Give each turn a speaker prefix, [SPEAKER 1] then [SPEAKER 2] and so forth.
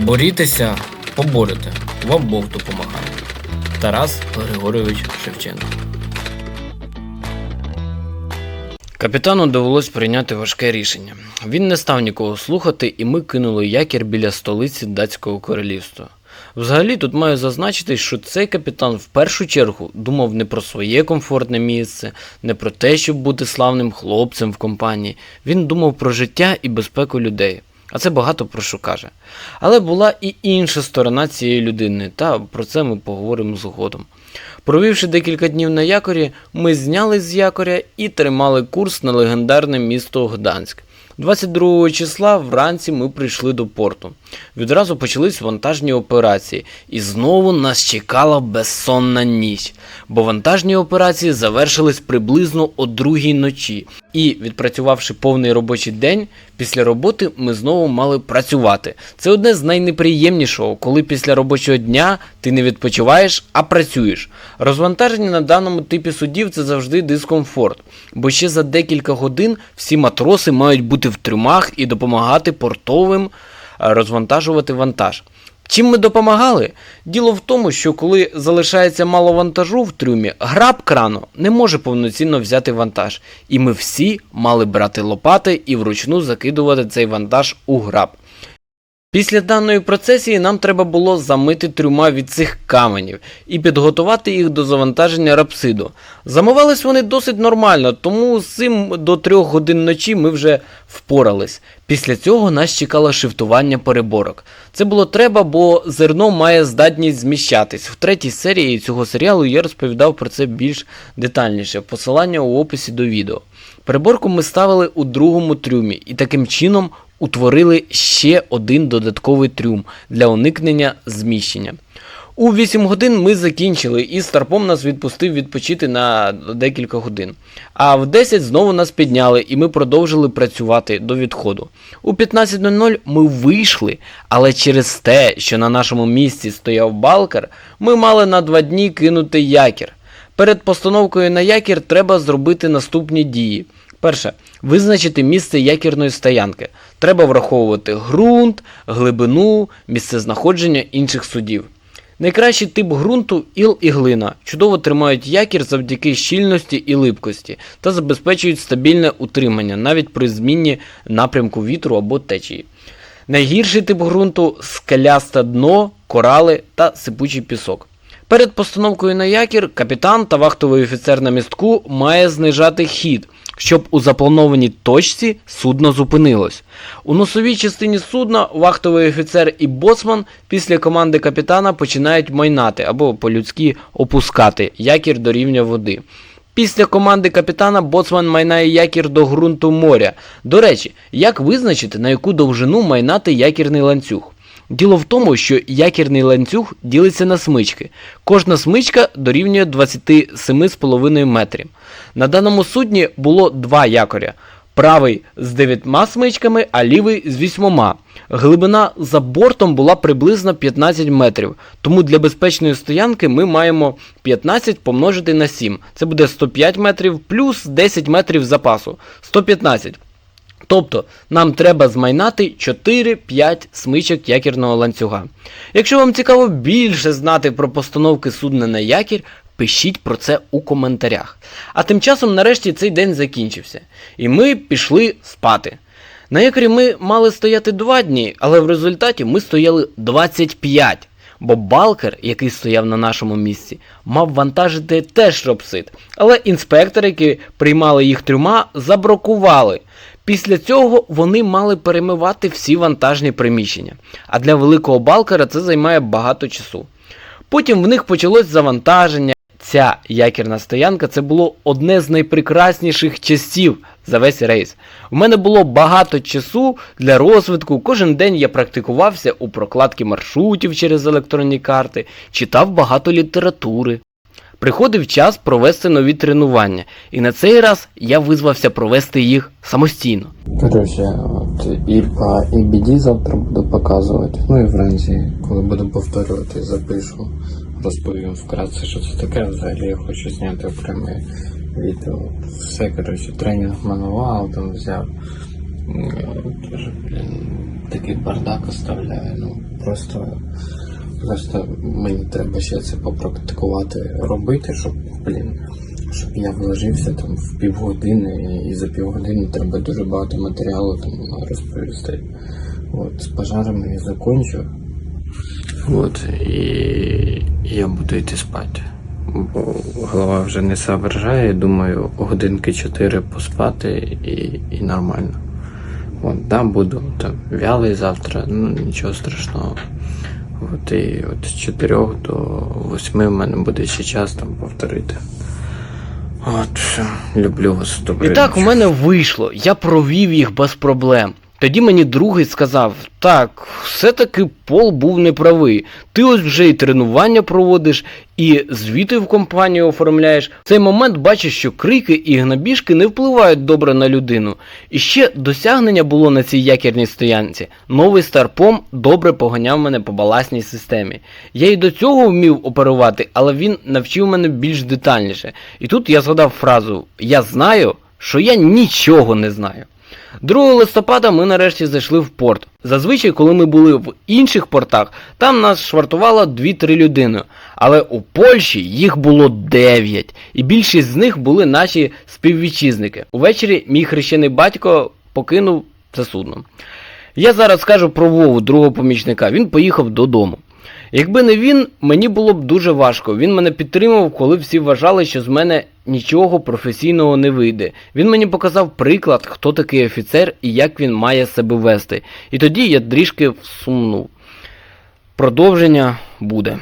[SPEAKER 1] Борітеся, поборете, вам Бог допомагає. Тарас Григорович Шевченко. Капітану довелось прийняти важке рішення. Він не став нікого слухати, і ми кинули якір біля столиці датського королівства. Взагалі тут маю зазначити, що цей капітан в першу чергу думав не про своє комфортне місце, не про те, щоб бути славним хлопцем в компанії. Він думав про життя і безпеку людей. А це багато про що каже. Але була і інша сторона цієї людини, та про це ми поговоримо згодом. Провівши декілька днів на якорі, ми зняли з якоря і тримали курс на легендарне місто Гданськ. 22 числа вранці ми прийшли до порту. Відразу почались вантажні операції, і знову нас чекала безсонна ніч, бо вантажні операції завершились приблизно о другій ночі. І, відпрацювавши повний робочий день, після роботи ми знову мали працювати. Це одне з найнеприємнішого, коли після робочого дня ти не відпочиваєш, а працюєш. Розвантаження на даному типі судів це завжди дискомфорт, бо ще за декілька годин всі матроси мають бути в трюмах і допомагати портовим розвантажувати вантаж. Чим ми допомагали? Діло в тому, що коли залишається мало вантажу в трюмі, граб крану не може повноцінно взяти вантаж. І ми всі мали брати лопати і вручну закидувати цей вантаж у граб. Після даної процесії нам треба було замити трюма від цих каменів і підготувати їх до завантаження рапсиду. Замивались вони досить нормально, тому з цим до трьох годин ночі ми вже впорались. Після цього нас чекало шифтування переборок. Це було треба, бо зерно має здатність зміщатись. В третій серії цього серіалу я розповідав про це більш детальніше. Посилання у описі до відео. Переборку ми ставили у другому трюмі і таким чином утворили ще один додатковий трюм для уникнення зміщення. У 8 годин ми закінчили, і старпом нас відпустив відпочити на декілька годин. А в 10 знову нас підняли, і ми продовжили працювати до відходу. У 15.00 ми вийшли, але через те, що на нашому місці стояв балкер, ми мали на два дні кинути якір. Перед постановкою на якір треба зробити наступні дії. Перше, визначити місце якірної стоянки. Треба враховувати ґрунт, глибину, місце знаходження інших судів. Найкращий тип ґрунту іл і глина чудово тримають якір завдяки щільності і липкості та забезпечують стабільне утримання навіть при зміні напрямку вітру або течії. Найгірший тип ґрунту скелясте дно, корали та сипучий пісок. Перед постановкою на якір капітан та вахтовий офіцер на містку має знижати хід, щоб у запланованій точці судно зупинилось. У носовій частині судна вахтовий офіцер і боцман після команди капітана починають майнати або по-людськи опускати якір до рівня води. Після команди капітана боцман майнає якір до ґрунту моря. До речі, як визначити, на яку довжину майнати якірний ланцюг? Діло в тому, що якірний ланцюг ділиться на смички. Кожна смичка дорівнює 27,5 метрів. На даному судні було два якоря. Правий з 9 смичками, а лівий з 8. Глибина за бортом була приблизно 15 метрів. Тому для безпечної стоянки ми маємо 15 помножити на 7. Це буде 105 метрів плюс 10 метрів запасу. 115. Тобто нам треба змайнати 4-5 смичок якірного ланцюга. Якщо вам цікаво більше знати про постановки судна на якір, пишіть про це у коментарях. А тим часом нарешті цей день закінчився, і ми пішли спати. На якорі ми мали стояти 2 дні, але в результаті ми стояли 25. Бо балкер, який стояв на нашому місці, мав вантажити теж ропсит. Але інспектори, які приймали їх трюма, забракували. Після цього вони мали перемивати всі вантажні приміщення. А для великого балкера це займає багато часу. Потім в них почалось завантаження. Ця якірна стоянка це було одне з найпрекрасніших часів за весь рейс. У мене було багато часу для розвитку. Кожен день я практикувався у прокладці маршрутів через електронні карти, читав багато літератури. Приходив час провести нові тренування, і на цей раз я визвався провести їх самостійно.
[SPEAKER 2] Коротше, от і по EBD завтра буду показувати. Ну і вранці, коли буду повторювати, запишу. Розповім вкратце, що це таке. Взагалі я хочу зняти окреме відео. Все, коротше, тренінг мануал там взяв. Е, блін, такий бардак оставляє. Ну, просто, просто мені треба ще це попрактикувати робити, щоб, блін, щоб я вложився там в півгодини, і за півгодини треба дуже багато матеріалу там розповісти. От, з пожарами я закончу. От, і я буду йти спати. Бо голова вже не соображає, думаю, годинки 4 поспати і, і нормально. От, да, буду там вялий завтра, ну нічого страшного. От і от з 4 до 8 в мене буде ще час там повторити. От, все. люблю вас
[SPEAKER 1] І так у мене вийшло, я провів їх без проблем. Тоді мені другий сказав: так, все-таки Пол був неправий. Ти ось вже і тренування проводиш, і звіти в компанію оформляєш. В цей момент бачиш, що крики і гнабіжки не впливають добре на людину. І ще досягнення було на цій якірній стоянці. Новий старпом добре поганяв мене по баласній системі. Я і до цього вмів оперувати, але він навчив мене більш детальніше. І тут я згадав фразу: Я знаю, що я нічого не знаю. 2 листопада ми нарешті зайшли в порт. Зазвичай, коли ми були в інших портах, там нас швартувало 2-3 людини. Але у Польщі їх було 9, і більшість з них були наші співвітчизники. Увечері мій хрещений батько покинув це судно. Я зараз скажу про Вову, другого помічника. Він поїхав додому. Якби не він, мені було б дуже важко. Він мене підтримав, коли всі вважали, що з мене нічого професійного не вийде. Він мені показав приклад, хто такий офіцер і як він має себе вести. І тоді я трішки всумнув. Продовження буде.